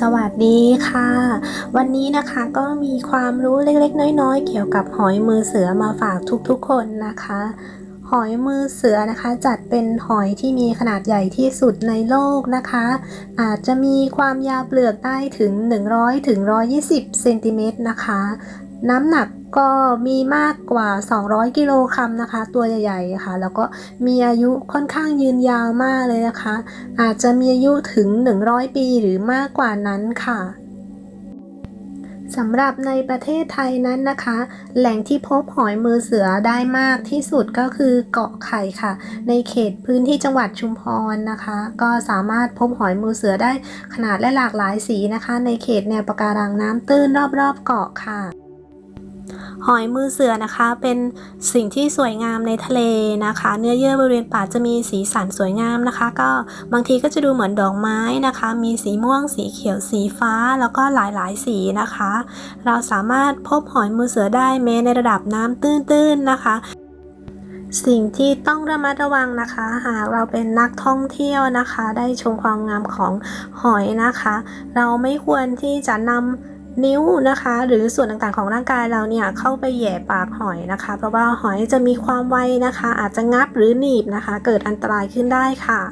สวัสดีค่ะ วันนี้นะคะก็มีความรู้เล็กๆ น้อยๆ เกี่ยวกับหอยมือเสือมาฝากทุกๆ คนนะคะ หอยมือเสือนะคะ จัดเป็นหอยที่มีขนาดใหญ่ที่สุดในโลกนะคะ อาจจะมีความยาวเปลือกได้ถึง 100ถึง120 เซนติเมตรนะคะ น้ำหนักก็มีมากกว่า 200 กิโลกรัมนะคะ ตัวใหญ่ๆค่ะ แล้วก็มีอายุค่อนข้างยืนยาวมากเลยนะคะ อาจจะมีอายุถึง 100 ปีหรือมากกว่านั้นค่ะสำหรับในประเทศไทยนั้นนะคะ แหล่งที่พบหอยมือเสือได้มากที่สุดก็คือเกาะไข่ค่ะ ในเขตพื้นที่จังหวัดชุมพรนะคะ ก็สามารถพบหอยมือเสือได้ขนาดและหลากหลายสีนะคะ ในเขตแนวปะการังน้ำตื้นรอบๆเกาะค่ะ หอยมือเสือนะคะ เป็นสิ่งที่สวยงามในทะเลนะคะ เนื้อเยื่อบริเวณปากจะมีสีสันสวยงามนะคะ ก็บางทีก็จะดูเหมือนดอกไม้นะคะ มีสีม่วง สีเขียวสีฟ้าแล้วก็หลายๆ สีนะคะ เราสามารถพบหอยมือเสือได้แม้ในระดับน้ำตื้นๆนะคะสิ่งที่ต้องระมัดระวังนะคะ หากเราเป็นนักท่องเที่ยวนะคะ ได้ชมความงามของหอยนะคะ เราไม่ควรที่จะนำ นิ้วนะคะ หรือส่วนต่างๆของร่างกายเราเนี่ยเข้าไปแย่ปากหอยนะคะ เพราะว่าหอยจะมีความไวนะคะ อาจจะงับหรือหนีบนะคะ เกิดอันตรายขึ้นได้ค่ะ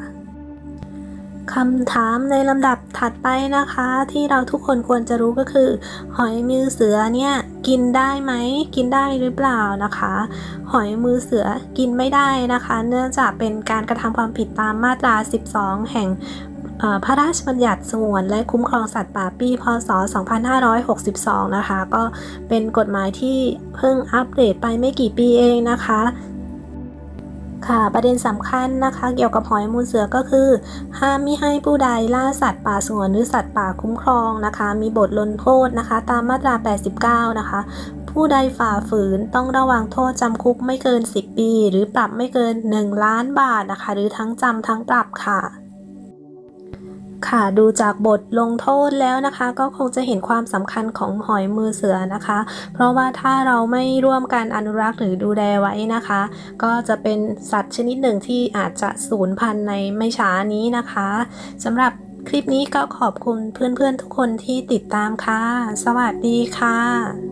คำถามในลำดับถัดไปนะคะ ที่เราทุกคนควรจะรู้ก็คือ หอยมือเสือเนี่ยกินได้ไหมกินได้หรือเปล่านะคะ หอยมือเสือกินไม่ได้นะคะ เนื่องจากเป็นการกระทำความผิดตามมาตรา 12 แห่งเอ่อ พระราชบัญญัติสงวนและคุ้มครองสัตว์ป่าปี พศ 2562 นะคะ ก็เป็นกฎหมายที่เพิ่งอัปเดตไปไม่กี่ปีเองนะคะค่ะประเด็นสำคัญนะคะ เกี่ยวกับหอยมูลเสือก็คือ ห้ามมิให้ผู้ใดล่าสัตว์ป่าสงวนหรือสัตว์ป่าคุ้มครองนะคะ มีบทลงโทษนะคะ ตามมาตรา 89 นะคะ ผู้ใดฝ่าฝืนต้องระวังโทษจำคุกไม่เกิน 10 ปี หรือปรับไม่เกิน 1 ล้านบาทนะคะ หรือทั้งจำทั้งปรับค่ะ ค่ะดูจากบทลงโทษแล้วนะคะ ก็คงจะเห็นความสำคัญของหอยมือเสือนะคะ เพราะว่าถ้าเราไม่ร่วมกันอนุรักษ์หรือดูแลไว้นะคะ ก็จะเป็นสัตว์ชนิดหนึ่งที่อาจจะสูญพันธุ์ในไม่ช้านี้นะคะสำหรับคลิปนี้ก็ขอบคุณเพื่อนๆทุกคนที่ติดตามค่ะ สวัสดีค่ะ